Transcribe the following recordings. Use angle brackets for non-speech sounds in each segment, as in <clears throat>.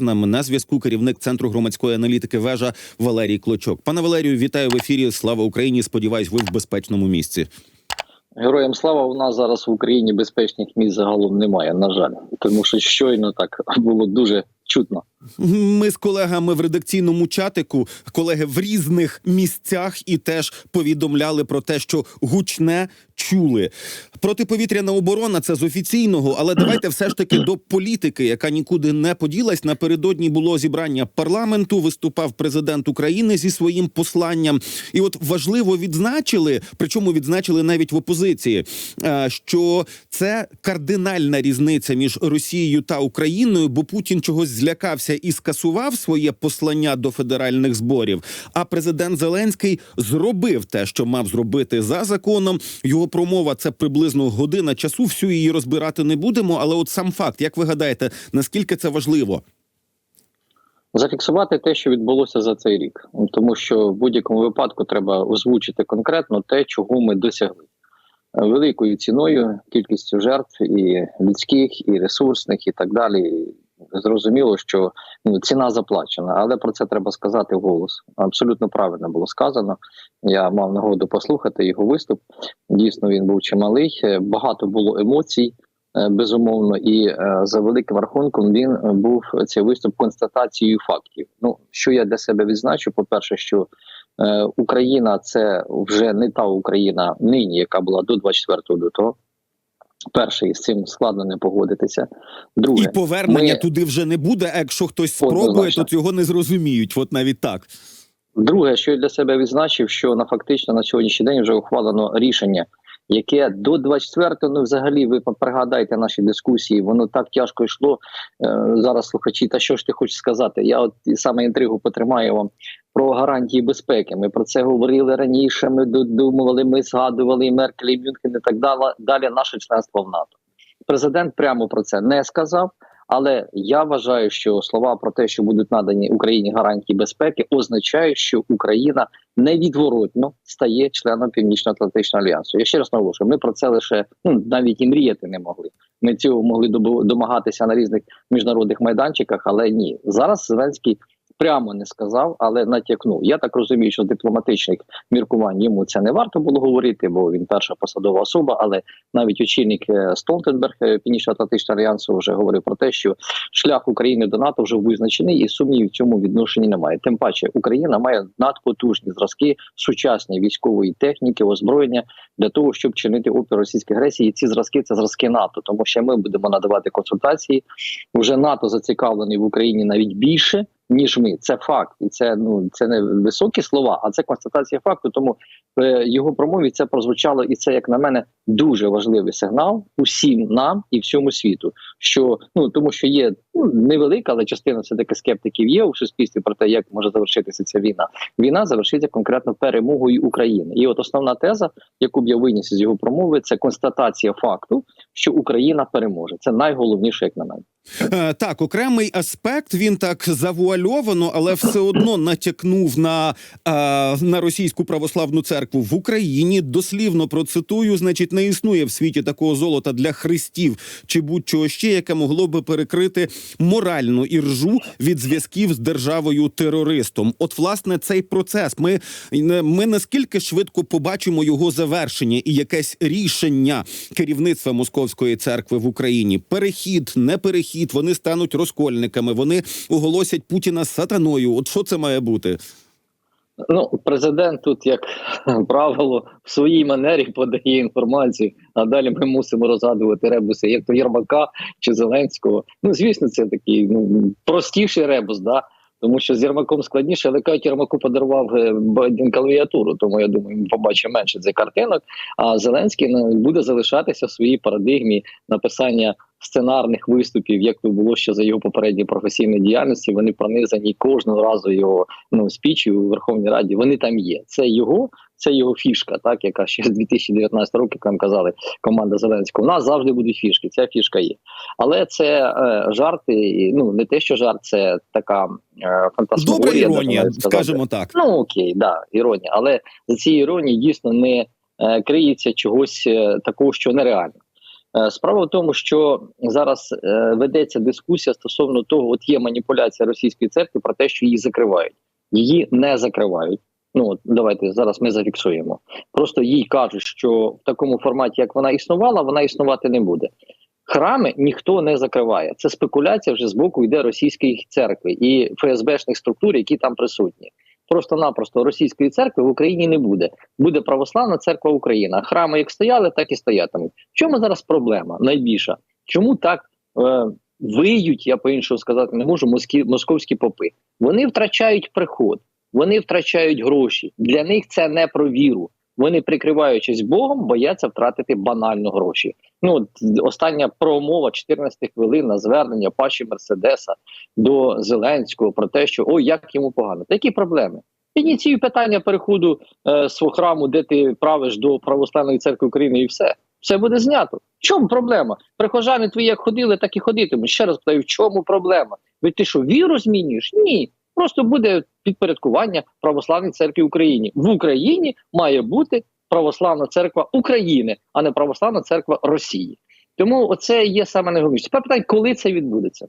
Нам на зв'язку керівник центру громадської аналітики вежа Валерій Клочок. Пане Валерію, вітаю в ефірі. Слава Україні! Сподіваюсь, ви в безпечному місці. Героям слава у нас зараз в Україні безпечних місць загалом немає, на жаль, тому що щойно так було дуже чутно. Ми з колегами в редакційному чатику, колеги в різних місцях, і теж повідомляли про те, що гучне чули. Протиповітряна оборона це з офіційного, але давайте все ж таки до політики, яка нікуди не поділась. Напередодні було зібрання парламенту. Виступав президент України зі своїм посланням, і от важливо відзначили, причому відзначили навіть в опозиції, е, що це кардинальна різниця між Росією та Україною, бо Путін чогось злякався і скасував своє послання до федеральних зборів. А президент Зеленський зробив те, що мав зробити за законом. Його промова це приблизно година часу. Всю її розбирати не будемо. Але от сам факт, як ви гадаєте, наскільки це важливо? Зафіксувати те, що відбулося за цей рік, тому що в будь-якому випадку треба озвучити конкретно те, чого ми досягли великою ціною, кількістю жертв і людських, і ресурсних, і так далі. Зрозуміло, що ну, ціна заплачена, але про це треба сказати вголос. Абсолютно правильно було сказано. Я мав нагоду послухати його виступ. Дійсно, він був чималий. Багато було емоцій, е, безумовно, і е, за великим рахунком він був цей виступ констатацією фактів. Ну що я для себе відзначу, по перше, що е, Україна це вже не та Україна нині, яка була до 24 лютого. Перший з цим складно не погодитися. Друге, і повернення ми... туди вже не буде. А якщо хтось спробує, то цього не зрозуміють. От навіть так. Друге, що я для себе відзначив, що на фактично на сьогоднішній день вже ухвалено рішення, яке до 24-го, ну взагалі, ви пригадайте наші дискусії, воно так тяжко йшло. Е, зараз слухачі, та що ж ти хочеш сказати? Я от саме інтригу потримаю вам про гарантії безпеки. Ми про це говорили раніше. Ми додумували, ми згадували і Меркель, і Мюнхен і так далі. Далі наше членство в НАТО. Президент прямо про це не сказав. Але я вважаю, що слова про те, що будуть надані Україні гарантії безпеки, означають, що Україна невідворотно стає членом Північно-Атлантичного альянсу. Я ще раз наголошую, ми про це лише ну навіть і мріяти не могли. Ми цього могли домагатися на різних міжнародних майданчиках, але ні, зараз Зеленський прямо не сказав, але натякнув. Я так розумію, що з дипломатичних міркувань йому це не варто було говорити, бо він перша посадова особа. Але навіть очільник е, Столтенберг е, Північно-Атлантичного альянсу вже говорив про те, що шлях України до НАТО вже визначений, і сумнівів в цьому відношенні немає. Тим паче Україна має надпотужні зразки сучасної військової техніки, озброєння для того, щоб чинити опір російській агресії. І ці зразки це зразки НАТО, тому що ми будемо надавати консультації. Уже НАТО зацікавлений в Україні навіть більше ніж ми. Це факт, і це ну це не високі слова, а це констатація факту. Тому в його промові це прозвучало, і це, як на мене, дуже важливий сигнал усім нам і всьому світу. Що ну тому, що є ну невелика, але частина все таки скептиків є у суспільстві про те, як може завершитися ця війна. Війна завершиться конкретно перемогою України. І от основна теза, яку б я виніс з його промови, це констатація факту, що Україна переможе. Це найголовніше, як на мене. Е, так, окремий аспект він так завуальовано, але все одно натякнув на, е, на російську православну церкву в Україні. Дослівно процитую, значить, не існує в світі такого золота для хрестів чи будь-чого ще, яке могло би перекрити моральну іржу від зв'язків з державою терористом. От, власне, цей процес. Ми, ми наскільки швидко побачимо його завершення і якесь рішення керівництва московської церкви в Україні. Перехід, не перехід, вони стануть розкольниками. Вони оголосять Путіна сатаною. От що це має бути? Ну, президент тут, як <laughs> правило, в своїй манері подає інформацію. А далі ми мусимо розгадувати ребуси, як то Єрмака чи Зеленського. Ну, звісно, це такий ну простіший ребус, да. Тому що з Єрмаком складніше, але кажуть, Єрмаку подарував е, Байден клавіатуру, тому я думаю, він побачить менше цих картинок. А Зеленський ну, буде залишатися в своїй парадигмі написання сценарних виступів, як то було ще за його попередньої професійної діяльності. Вони пронизані кожного разу його ну спічі у Верховній Раді. Вони там є. Це його, це його фішка, так яка ще з 2019 року, як нам казали, команда Зеленського. У нас завжди будуть фішки. Ця фішка є, але це е, жарти. Ну не те, що жарт, це така е. Добра іронія, скажімо так. Ну окей, да, іронія, але за цією іронією дійсно не е, криється чогось е, такого, що нереально. Е, Справа в тому, що зараз е, ведеться дискусія стосовно того, от є маніпуляція російської церкви про те, що її закривають. Її не закривають. Ну от давайте зараз ми зафіксуємо. Просто їй кажуть, що в такому форматі, як вона існувала, вона існувати не буде. Храми ніхто не закриває. Це спекуляція вже з боку йде російської церкви і ФСБшних структур, які там присутні. Просто-напросто російської церкви в Україні не буде. Буде православна церква Україна. Храми як стояли, так і стоятимуть. В чому зараз проблема найбільша? Чому так е, виють, я по-іншому сказати не можу, москі, московські попи? Вони втрачають приход, вони втрачають гроші. Для них це не про віру. Вони, прикриваючись Богом, бояться втратити банально гроші. Ну, остання промова 14 хвилин на звернення Паші Мерседеса до Зеленського про те, що ой, як йому погано. Такі проблеми. Ініціюй питання переходу е, свого храму, де ти правиш до православної церкви України, і все. Все буде знято. В чому проблема? Прихожани твої як ходили, так і ходитимуть. Ще раз питаю, в чому проблема? Ведь ти що, віру змінюєш? Ні. Просто буде підпорядкування православній церкві Україні. В Україні має бути православна церква України, а не православна церква Росії. Тому оце є саме найголовніше. Тепер питання, коли це відбудеться.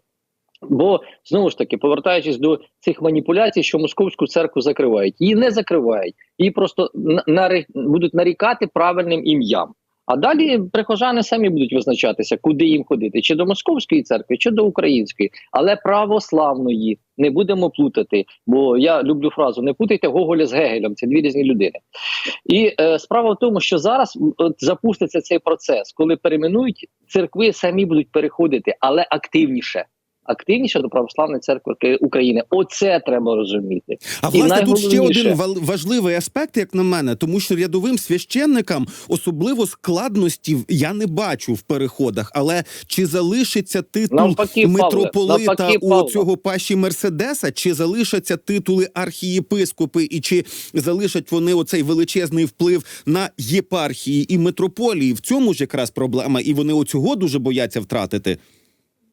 Бо знову ж таки, повертаючись до цих маніпуляцій, що московську церкву закривають, її не закривають, її просто будуть нарікати правильним ім'ям. А далі прихожани самі будуть визначатися, куди їм ходити: чи до московської церкви, чи до української, але православної не будемо плутати. Бо я люблю фразу: не путайте Гоголя з Гегелем, це дві різні людини. І е, справа в тому, що зараз от, запуститься цей процес, коли перейменують церкви, самі будуть переходити, але активніше. Активніше до православної церкви України. Оце треба розуміти. А І власне тут ще один важливий аспект, як на мене, тому що рядовим священникам особливо складності я не бачу в переходах. Але чи залишиться титул Навпаки, митрополита навпаки, у цього паші Мерседеса, чи залишаться титули архієпископи, і чи залишать вони оцей величезний вплив на єпархії і митрополії? В цьому ж якраз проблема, і вони оцього дуже бояться втратити.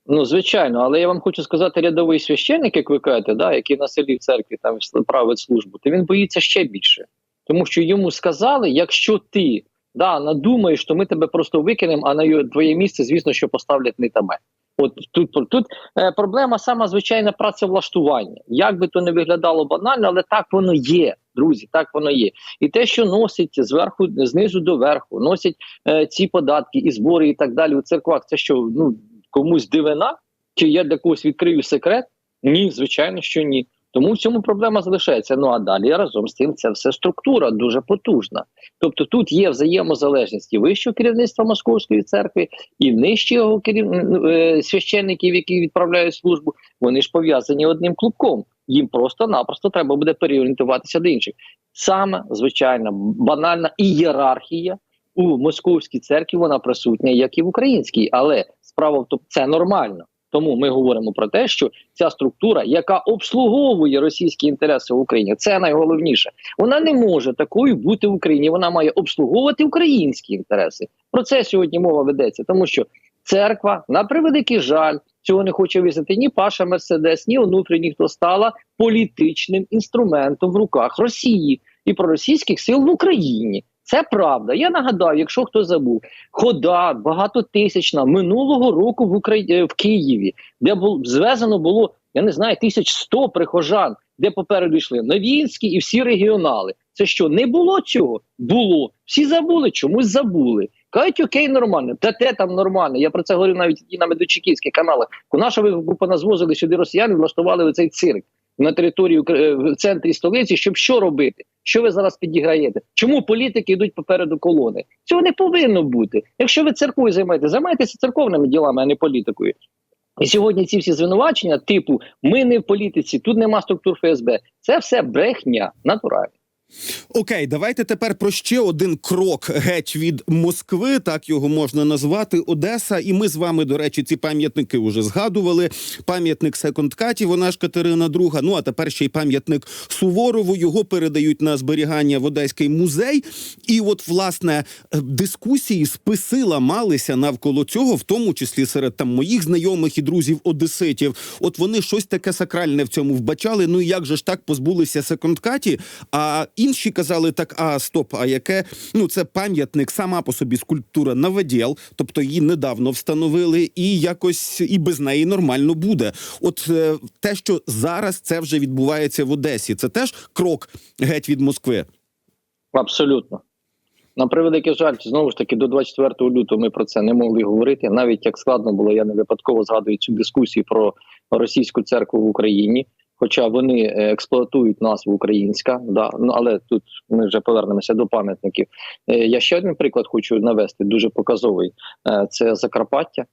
Ну, звичайно, але я вам хочу сказати, рядовий священник, як ви кажете, да, який на селі в церкві там править службу, то він боїться ще більше. Тому що йому сказали, якщо ти да, надумаєш, то ми тебе просто викинемо, а на твоє місце, звісно, що поставлять не тебе. От тут, тут е, проблема сама звичайна працевлаштування. Як би то не виглядало банально, але так воно є, друзі, так воно є. І те, що носить зверху, знизу до верху, носять е, ці податки і збори, і так далі у церквах, це що ну комусь дивина? Чи я для когось відкрию секрет? Ні, звичайно, що ні. Тому в цьому проблема залишається. Ну а далі разом з тим це все структура дуже потужна. Тобто тут є взаємозалежність і вищого керівництва Московської церкви, і нижчого керів... е, священників, які відправляють службу. Вони ж пов'язані одним клубком. Їм просто-напросто треба буде переорієнтуватися до інших. Саме звичайна банальна ієрархія у московській церкві вона присутня, як і в українській, але справа в це нормально. Тому ми говоримо про те, що ця структура, яка обслуговує російські інтереси в Україні, це найголовніше. Вона не може такою бути в Україні. Вона має обслуговувати українські інтереси. Про це сьогодні мова ведеться, тому що церква, на превеликий жаль, цього не хоче визнати ні Паша Мерседес, ні онутрі, ніхто стала політичним інструментом в руках Росії і проросійських сил в Україні. Це правда. Я нагадаю, якщо хто забув, хода багатотисячна минулого року в Україні в Києві, де було звезено було, я не знаю, 1100 прихожан, де попереду йшли Новінські і всі регіонали. Це що не було цього? Було. Всі забули, чомусь забули. Кажуть, окей, нормально. Та те там нормально. Я про це говорив навіть і на медочеківських каналах. Наша ви поназвозили сюди росіяни, влаштували цей цирк на території Укра- в центрі столиці, щоб що робити? Що ви зараз підіграєте? Чому політики йдуть попереду колони? Цього не повинно бути. Якщо ви церквою займаєтеся, займайтеся церковними ділами, а не політикою. І сьогодні ці всі звинувачення, типу ми не в політиці, тут нема структур ФСБ. Це все брехня натуральна. Окей, давайте тепер про ще один крок геть від Москви, так його можна назвати Одеса. І ми з вами, до речі, ці пам'ятники вже згадували. Пам'ятник Секондкаті, вона ж Катерина II, Ну а тепер ще й пам'ятник Суворову. Його передають на зберігання в Одеський музей. І от власне е, дискусії списи ламалися навколо цього, в тому числі серед там моїх знайомих і друзів одеситів. От вони щось таке сакральне в цьому вбачали. Ну і як же ж так позбулися Секондкаті? А інші казали так: а стоп, а яке? Ну це пам'ятник, сама по собі скульптура Новоділ, тобто її недавно встановили, і якось і без неї нормально буде. От е, те, що зараз це вже відбувається в Одесі, це теж крок геть від Москви. Абсолютно. На превеликий жаль, знову ж таки, до 24 лютого ми про це не могли говорити. Навіть як складно було, я не випадково згадую цю дискусію про російську церкву в Україні. Хоча вони е, експлуатують назву українська, да ну але тут ми вже повернемося до пам'ятників. Е, Я ще один приклад хочу навести, дуже показовий. Е, Це Закарпаття.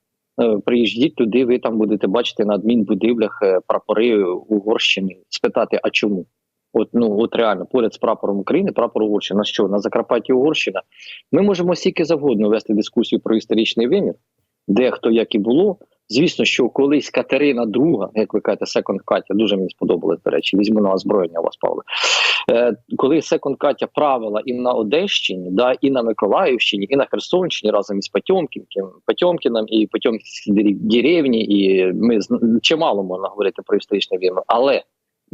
Приїжджіть туди, ви там будете бачити на адмінбудівлях прапори Угорщини. Спитати, а чому? От ну от реально поряд з прапором України, прапор Угорщини. На що на Закарпатті Угорщина? Ми можемо стільки завгодно вести дискусію про історичний вимір, де хто як і було. Звісно, що колись Катерина II, як ви кажете, секонд Катя, дуже мені сподобалось, до речі, візьму на озброєння вас, Павло. Е, коли секонд Катя правила і на Одещині, да, і на Миколаївщині, і на Херсонщині разом із Потьомкінком, Потьомкіном і Потьомкінській деревні, і ми чимало можна говорити про історичне війну, але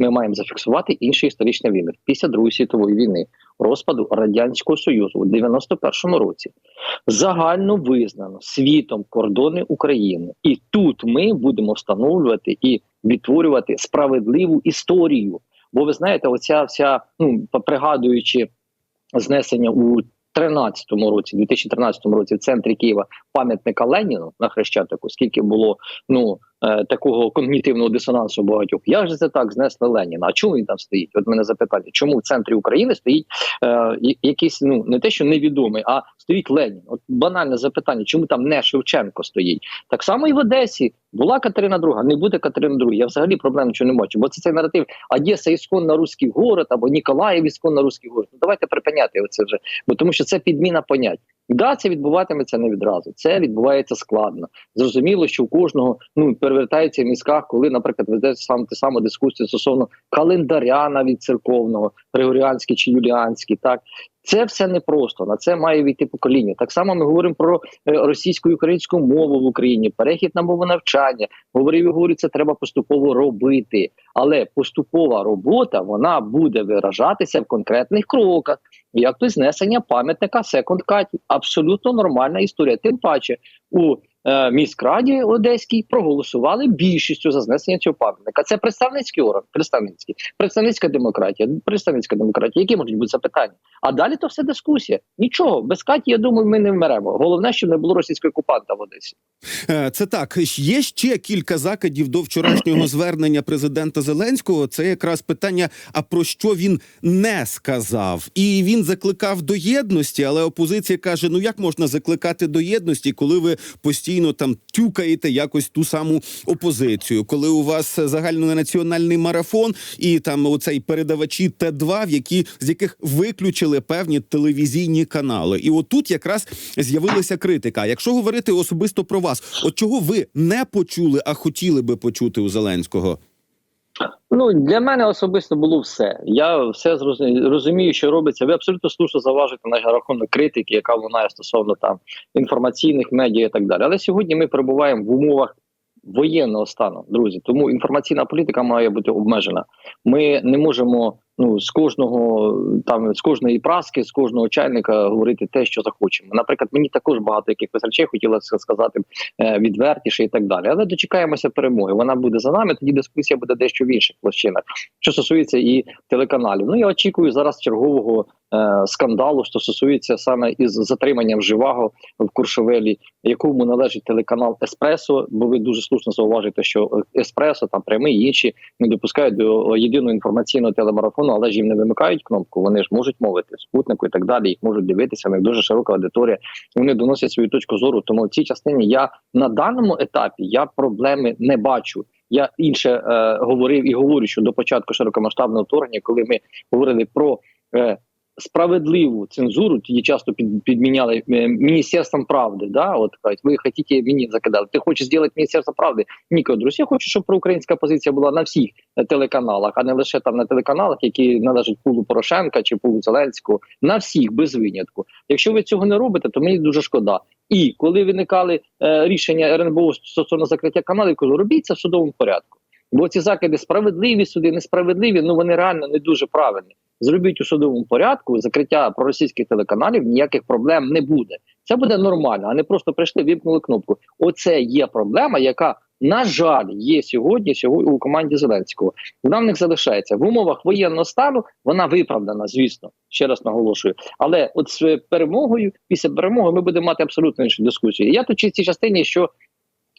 ми маємо зафіксувати інший історичний вимір після Другої світової війни, розпаду радянського союзу у 91-му році. Загально визнано світом кордони України, і тут ми будемо встановлювати і відтворювати справедливу історію. Бо ви знаєте, оця вся ну пригадуючи знесення у 13-му році, 2013 році, в центрі Києва пам'ятника Леніну на Хрещатику, скільки було ну е, такого когнітивного дисонансу багатьох. Як же це так знесли Леніна? А чому він там стоїть? От мене запитання, чому в центрі України стоїть е, якийсь ну не те, що невідомий, а стоїть Ленін. От банальне запитання, чому там не Шевченко стоїть? Так само і в Одесі була Катерина II, не буде Катерина II. Я взагалі проблем нічого не бачу, бо це цей наратив Одеса ісконно русський город або Ніколаїв ісконно русський город. Ну давайте припиняти оце вже, бо тому що це підміна понять. Да, це відбуватиметься не відразу. Це відбувається складно. Зрозуміло, що у кожного ну перевертається в мізках, коли, наприклад, веде сам те саме дискусію стосовно календаря навіть церковного, григоріанський чи юліанський. Так це все непросто. На це має війти покоління. Так само ми говоримо про е, російську і українську мову в Україні, перехід на мову навчання. Говорив і говорю, це треба поступово робити. Але поступова робота вона буде виражатися в конкретних кроках, як то знесення пам'ятника секонд Каті. Абсолютно нормальна історія. Тим паче у міськраді Одеській проголосували більшістю за знесення цього пам'ятника. Це представницький орган, представницький, представницька демократія, представницька демократія. Які можуть бути запитання? А далі то все дискусія. Нічого без Каті, я думаю, ми не вмеремо. Головне, щоб не було російського окупанта в Одесі. Е, Це так. Є ще кілька закидів до вчорашнього <clears throat> звернення президента Зеленського. Це якраз питання: а про що він не сказав? І він закликав до єдності, але опозиція каже: ну як можна закликати до єдності, коли ви постійно там тюкаєте якось ту саму опозицію, коли у вас загальнонаціональний марафон і там оцей передавачі Т2, в які з яких виключили певні телевізійні канали, і отут якраз з'явилася критика. Якщо говорити особисто про вас, от чого ви не почули, а хотіли би почути у Зеленського? Ну для мене особисто було все. Я все розумію, що робиться. Ви абсолютно слушно заважите на рахунок критики, яка лунає стосовно там інформаційних медіа і так далі. Але сьогодні ми перебуваємо в умовах воєнного стану, друзі. Тому інформаційна політика має бути обмежена. Ми не можемо ну з кожного там з кожної праски, з кожного чайника говорити те, що захочемо. Наприклад, мені також багато якихось речей хотілося сказати е, відвертіше і так далі. Але дочекаємося перемоги. Вона буде за нами. Тоді дискусія буде дещо в інших площинах. Що стосується і телеканалів. Ну я очікую зараз чергового е, скандалу, що стосується саме із затриманням живого в Куршевелі, якому належить телеканал Еспресо. Бо ви дуже слушно зауважуєте, що Еспресо там прямий інші не допускають до єдиного інформаційного телемарафону, але ж їм не вимикають кнопку. Вони ж можуть мовити спутнику і так далі. Їх можуть дивитися. В них дуже широка аудиторія. Вони доносять свою точку зору. Тому в цій частині я на даному етапі я проблеми не бачу. Я інше е, говорив і говорю, що до початку широкомасштабного вторгнення, коли ми говорили про е, справедливу цензуру, тоді часто під, підміняли е, міністерством правди. Да, от кажуть, ви хочете мені закидали. Ти хочеш зробити міністерство правди? Ні, Друзі, я хочу, щоб проукраїнська позиція була на всіх е, телеканалах, а не лише там на телеканалах, які належать пулу Порошенка чи пулу Зеленського, на всіх без винятку. Якщо ви цього не робите, то мені дуже шкода. І коли виникали е, рішення РНБО стосовно закриття каналів, кажу, робіть це в судовому порядку. Бо ці закиди справедливі суди, несправедливі, ну вони реально не дуже правильні. Зробіть у судовому порядку закриття проросійських телеканалів, ніяких проблем не буде. Це буде нормально, а не просто прийшли, вімкнули кнопку. Оце є проблема, яка на жаль є сьогодні, сьогодні у команді Зеленського. Вона в них залишається в умовах воєнного стану. Вона виправдана, звісно, ще раз наголошую. Але от з перемогою, після перемоги, ми будемо мати абсолютно іншу дискусію. Я тут в цій частині, що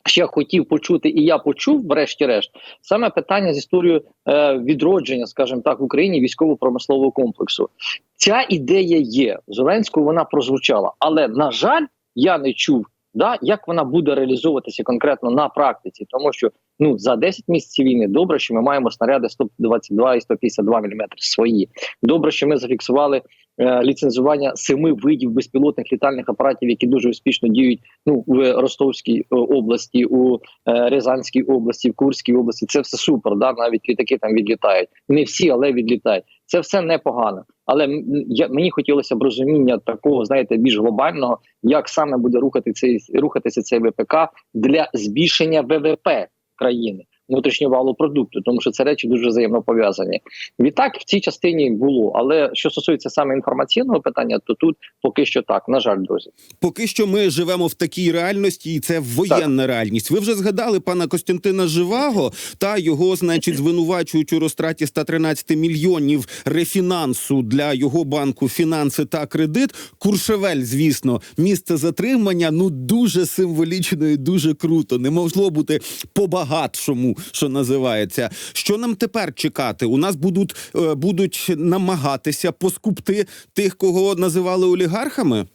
ще хотів почути, і я почув, врешті-решт, саме питання з історією е, відродження, скажімо так, в Україні військово-промислового комплексу. Ця ідея є. Зеленського вона прозвучала, але на жаль, я не чув. Да, як вона буде реалізовуватися конкретно на практиці, тому що ну за 10 місяців війни добре, що ми маємо снаряди 122 і 152 мм свої. Добре, що ми зафіксували ліцензування семи видів безпілотних літальних апаратів, які дуже успішно діють ну в Ростовській е, області, у е, Рязанській області, в Курській області. Це все супер. Да, навіть літаки там відлітають. Не всі, але відлітають. Це все непогано. Але я мені хотілося б розуміння такого, знаєте, більш глобального, як саме буде рухати цей рухатися цей ВПК для збільшення ВВП країни. Внутрішнього валу продукту, тому що це речі дуже взаємно пов'язані. Відтак в цій частині було. Але що стосується саме інформаційного питання, то тут поки що так. На жаль, друзі. Поки що ми живемо в такій реальності, і це воєнна реальність. Ви вже згадали пана Костянтина Живаго та його, значить, звинувачують у розтраті 113 мільйонів рефінансу для його банку фінанси та кредит. Куршевель, звісно, місце затримання ну дуже символічно і дуже круто. Не могло бути по-багатшому, що називається. Що нам тепер чекати? У нас будуть, е, будуть намагатися поскупти тих, кого називали олігархами.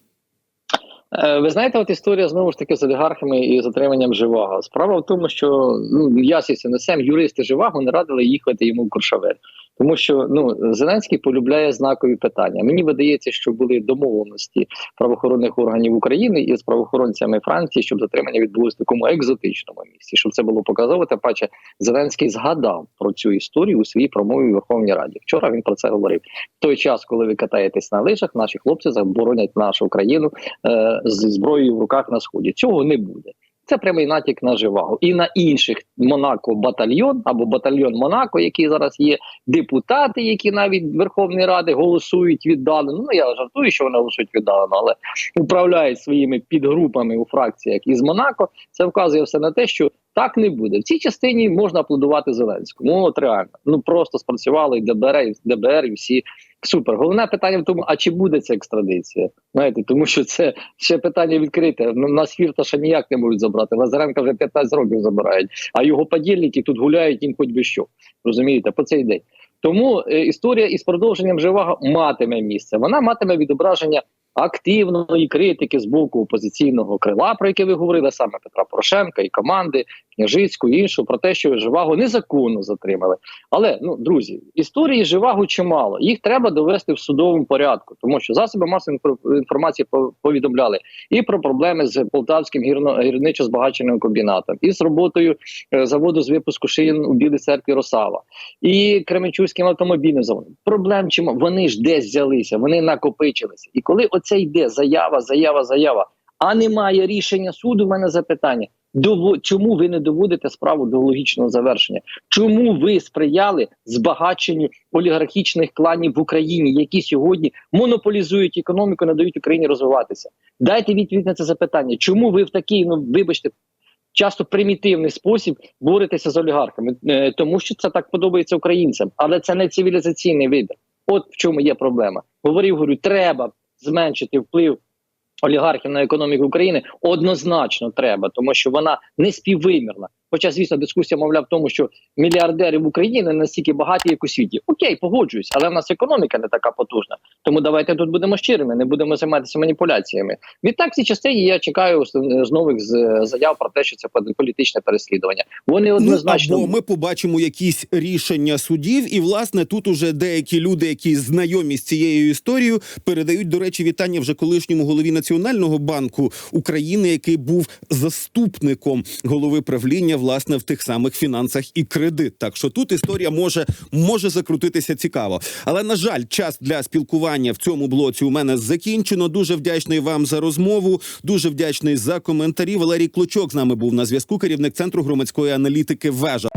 Е, Ви знаєте, от історія знову ж таки з олігархами і затриманням живого. Справа в тому, що ну я сісі несем, юристи живого не радили їхати йому в Куршавель. Тому що ну Зеленський полюбляє знакові питання. Мені видається, що були домовленості правоохоронних органів України із правоохоронцями Франції, щоб затримання відбулося в такому екзотичному місці. Щоб це було показово, тим паче Зеленський згадав про цю історію у своїй промові в Верховній Раді. Вчора він про це говорив. В той час, коли ви катаєтесь на лижах, наші хлопці заборонять нашу країну е, зі зброєю в руках на сході. Цього не буде. Це прямий натяк на живагу і на інших Монако батальйон або батальйон Монако, який зараз є депутати, які навіть Верховної Ради голосують віддалено. Ну я жартую, що вони голосують віддалено, але управляють своїми підгрупами у фракціях із Монако. Це вказує все на те, що так не буде. В цій частині можна аплодувати Зеленському. Ну от реально, ну просто спрацювали і ДБР, і ДБР, і всі супер. Головне питання в тому, а чи буде ця екстрадиція? Знаєте, тому що це ще питання відкрите. Ну, нас Фірташа ніяк не можуть забрати. Лазаренка вже 15 років забирають, а його подільники тут гуляють їм хоч би що. Розумієте, по цей день. Тому е, історія із продовженням живого матиме місце. Вона матиме відображення активної критики з боку опозиційного крила, про яке ви говорили саме Петра Порошенка і команди Княжицького і іншого, про те, що живаго незаконно затримали. Але ну друзі, історії живаго чимало. Їх треба довести в судовому порядку, тому що засоби масової інфор- інформації повідомляли і про проблеми з полтавським гірничо збагаченим комбінатом, і з роботою е, заводу з випуску шин у Білій церкві Росава, і Кременчуцьким автомобільним заводом. Проблем чимо вони ж десь взялися, вони накопичилися. І коли оце йде заява, заява, заява, а немає рішення суду, в мене запитання. Чому ви не доводите справу до логічного завершення? Чому ви сприяли збагаченню олігархічних кланів в Україні, які сьогодні монополізують економіку, не дають Україні розвиватися? Дайте відповідь на це запитання. Чому ви в такий, ну вибачте, часто примітивний спосіб боретеся з олігархами? Е, тому що це так подобається українцям, але це не цивілізаційний вибір. От в чому є проблема. Говорив, говорю, треба зменшити вплив олігархів на економіку України однозначно треба, тому що вона не співвимірна. Хоча, звісно, дискусія мовляв в тому, що мільярдери в Україні не настільки багаті, як у світі. Окей, погоджуюсь, але в нас економіка не така потужна. Тому давайте тут будемо щирими, не будемо займатися маніпуляціями. Відтак, в цій частині я чекаю з- нових заяв про те, що це політичне переслідування. Вони однозначно Ну, або ми побачимо якісь рішення судів, і власне тут уже деякі люди, які знайомі з цією історією, передають до речі вітання вже колишньому голові Національного банку України, який був заступником голови правління власне в тих самих фінансах і кредит. Так що тут історія може, може закрутитися цікаво. Але на жаль, час для спілкування в цьому блоці у мене закінчено. Дуже вдячний вам за розмову. Дуже вдячний за коментарі. Валерій Клочок з нами був на зв'язку. Керівник центру громадської аналітики. Вежа.